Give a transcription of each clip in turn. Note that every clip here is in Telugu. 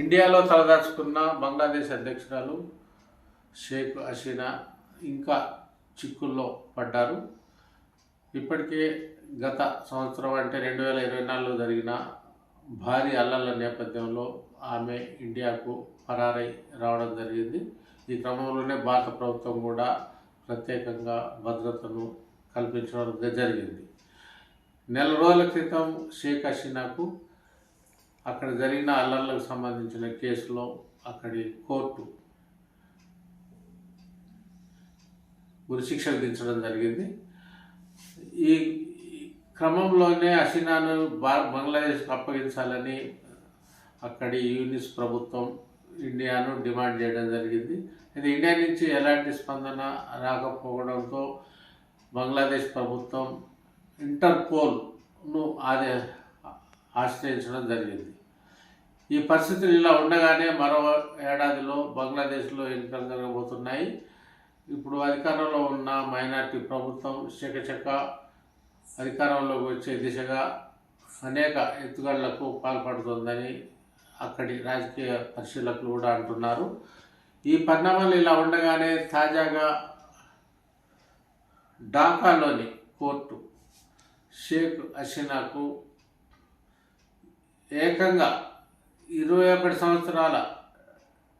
ఇండియాలో తలదాచుకున్న బంగ్లాదేశ్ అధ్యక్షురాలు షేక్ హసీనా ఇంకా చిక్కుల్లో పడ్డారు. ఇప్పటికే గత సంవత్సరం అంటే రెండు వేల ఇరవై నాలుగులో జరిగిన భారీ అల్లల నేపథ్యంలో ఆమె ఇండియాకు పరారై రావడం జరిగింది. ఈ క్రమంలోనే భారత ప్రభుత్వం కూడా ప్రత్యేకంగా భద్రతను కల్పించడం జరిగింది. నెల రోజుల క్రితం షేక్ హసీనాకు అక్కడ జరిగిన అల్లర్లకు సంబంధించిన కేసులో అక్కడి కోర్టు ఉరిశిక్ష విధించడం జరిగింది. ఈ క్రమంలోనే హసీనాను బా బంగ్లాదేశ్కి అప్పగించాలని అక్కడి యూనిస్ ప్రభుత్వం ఇండియాను డిమాండ్ చేయడం జరిగింది. అయితే ఇండియా నుంచి ఎలాంటి స్పందన రాకపోవడంతో బంగ్లాదేశ్ ప్రభుత్వం ఇంటర్పోల్ను ఆదే ఆశ్రయించడం జరిగింది. ఈ పరిస్థితులు ఇలా ఉండగానే మరో ఏడాదిలో బంగ్లాదేశ్లో ఎన్నికలు జరగబోతున్నాయి. ఇప్పుడు అధికారంలో ఉన్న మైనార్టీ ప్రభుత్వం చకచక అధికారంలోకి వచ్చే దిశగా అనేక ఎత్తుగడలకు పాల్పడుతుందని అక్కడి రాజకీయ పరిశీలకులు కూడా అంటున్నారు. ఈ పరిణామాలు ఇలా ఉండగానే తాజాగా ఢాకాలోని కోర్టు షేక్ హసీనాకు ఏకంగా ఇరవై ఒకటి సంవత్సరాల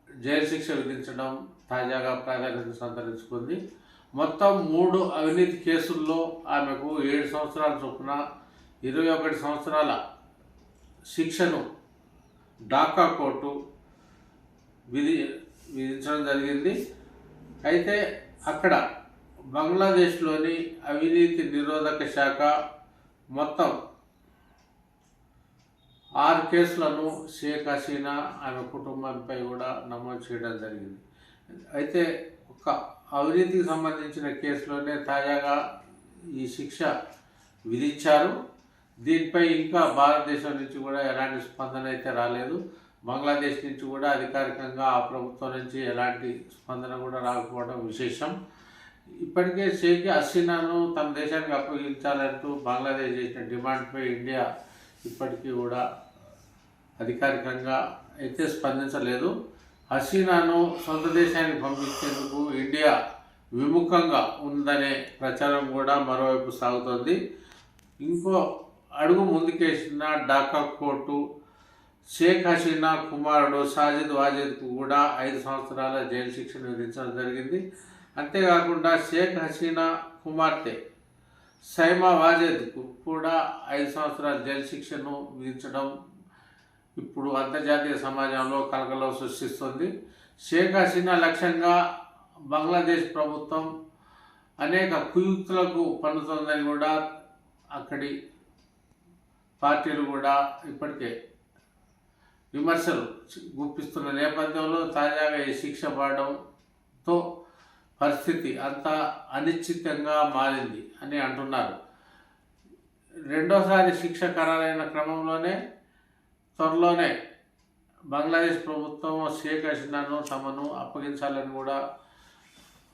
జైలు శిక్ష విధించడం తాజాగా ప్రాధాన్యత సంతరించుకుంది. మొత్తం మూడు అవినీతి కేసుల్లో ఆమెకు ఏడు సంవత్సరాల చొప్పున ఇరవై ఒకటి సంవత్సరాల శిక్షను ఢాకా కోర్టు విధి విధించడం జరిగింది. అయితే అక్కడ బంగ్లాదేశ్లోని అవినీతి నిరోధక శాఖ మొత్తం ఆరు కేసులను షేక్ హసీనా ఆమె కుటుంబంపై కూడా నమోదు చేయడం జరిగింది. అయితే ఒక అవినీతికి సంబంధించిన కేసులోనే తాజాగా ఈ శిక్ష విధించారు. దీనిపై ఇంకా భారతదేశం నుంచి కూడా ఎలాంటి స్పందన అయితే రాలేదు. బంగ్లాదేశ్ నుంచి కూడా అధికారికంగా ఆ ప్రభుత్వం నుంచి ఎలాంటి స్పందన కూడా రాకపోవడం విశేషం. ఇప్పటికే షేక్ హసీనాను తమ దేశానికి అప్పగించాలంటూ బంగ్లాదేశ్ చేసిన డిమాండ్పై ఇండియా ఇప్పటికీ కూడా అధికారికంగా అయితే స్పందించలేదు. హసీనాను సొంత దేశానికి పంపించేందుకు ఇండియా విముఖంగా ఉందనే ప్రచారం కూడా మరోవైపు సాగుతోంది. ఇంకో అడుగు ముందుకేసిన ఢాకా కోర్టు షేక్ హసీనా కుమారుడు సాజిద్ వాజిద్కు కూడా ఐదు సంవత్సరాల జైలు శిక్షను విధించడం జరిగింది. అంతేకాకుండా షేక్ హసీనా కుమార్తె సైమా వాజేద్కు కూడా ఐదు సంవత్సరాల జైలు శిక్షను విధించడం ఇప్పుడు అంతర్జాతీయ సమాజంలో కలకలం సృష్టిస్తుంది. షేక్ హసీనా లక్ష్యంగా బంగ్లాదేశ్ ప్రభుత్వం అనేక కుయుక్తులకు పన్నుతుందని కూడా అక్కడి పార్టీలు కూడా ఇప్పటికే విమర్శలు గుప్పిస్తున్న నేపథ్యంలో తాజాగా ఈ శిక్ష పడడంతో పరిస్థితి అంతా అనిశ్చితంగా మారింది అని అంటున్నారు. రెండోసారి శిక్ష ఖరారైన క్రమంలోనే త్వరలోనే బంగ్లాదేశ్ ప్రభుత్వం షేక్ హసీనాను తమను అప్పగించాలని కూడా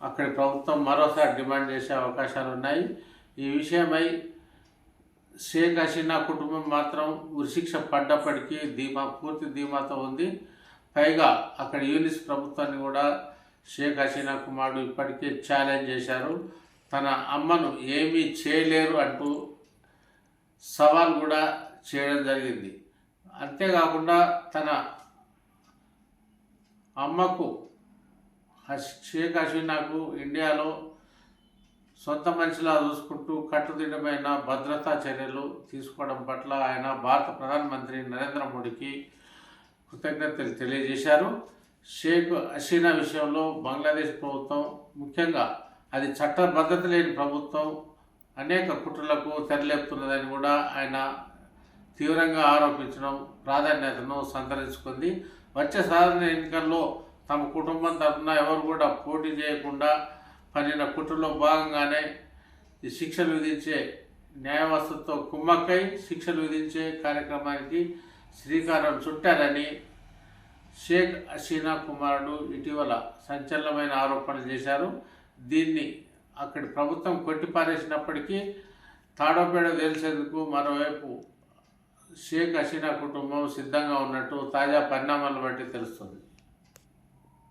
అక్కడి ప్రభుత్వం మరోసారి డిమాండ్ చేసే అవకాశాలు ఉన్నాయి. ఈ విషయమై షేక్ హసీనా కుటుంబం మాత్రం ఉరిశిక్ష పడ్డప్పటికీ ధీమా పూర్తి ధీమాతో ఉంది. పైగా అక్కడ యూనిస్ ప్రభుత్వాన్ని కూడా షేక్ హసీనా కుమారుడు ఇప్పటికే ఛాలెంజ్ చేశారు. తన అమ్మను ఏమీ చేయలేరు అంటూ సవాల్ కూడా చేయడం జరిగింది. అంతేకాకుండా తన అమ్మకు షేక్ హసీనాకు ఇండియాలో సొంత మనిషిలా చూసుకుంటూ కట్టుదిట్టమైన భద్రతా చర్యలు తీసుకోవడం పట్ల ఆయన భారత ప్రధానమంత్రి నరేంద్ర మోడీకి కృతజ్ఞతలు తెలియజేశారు. షేక్ హసీనా విషయంలో బంగ్లాదేశ్ ప్రభుత్వం ముఖ్యంగా అది చట్టబద్ధత లేని ప్రభుత్వం అనేక కుట్రలకు తెరలేపుతున్నదని కూడా ఆయన తీవ్రంగా ఆరోపించడం ప్రాధాన్యతను సంతరించుకుంది. వచ్చే సాధారణ ఎన్నికల్లో తమ కుటుంబం తరఫున ఎవరు కూడా పోటీ చేయకుండా పనిన కుట్రలో భాగంగానే ఈ శిక్షలు విధించే న్యాయవస్థతో కుమ్మక్కై శిక్షలు విధించే కార్యక్రమానికి శ్రీకారం చుట్టారని షేక్ హసీనా కుమారుడు ఇటీవల సంచలనమైన ఆరోపణలు చేశారు. దీన్ని అక్కడి ప్రభుత్వం కొట్టిపారేసినప్పటికీ తాడోపేడ తెలిసేందుకు మరోవైపు షేక్ హసీనా కుటుంబం సిద్ధంగా ఉన్నట్టు తాజా పరిణామాలను బట్టి తెలుస్తుంది.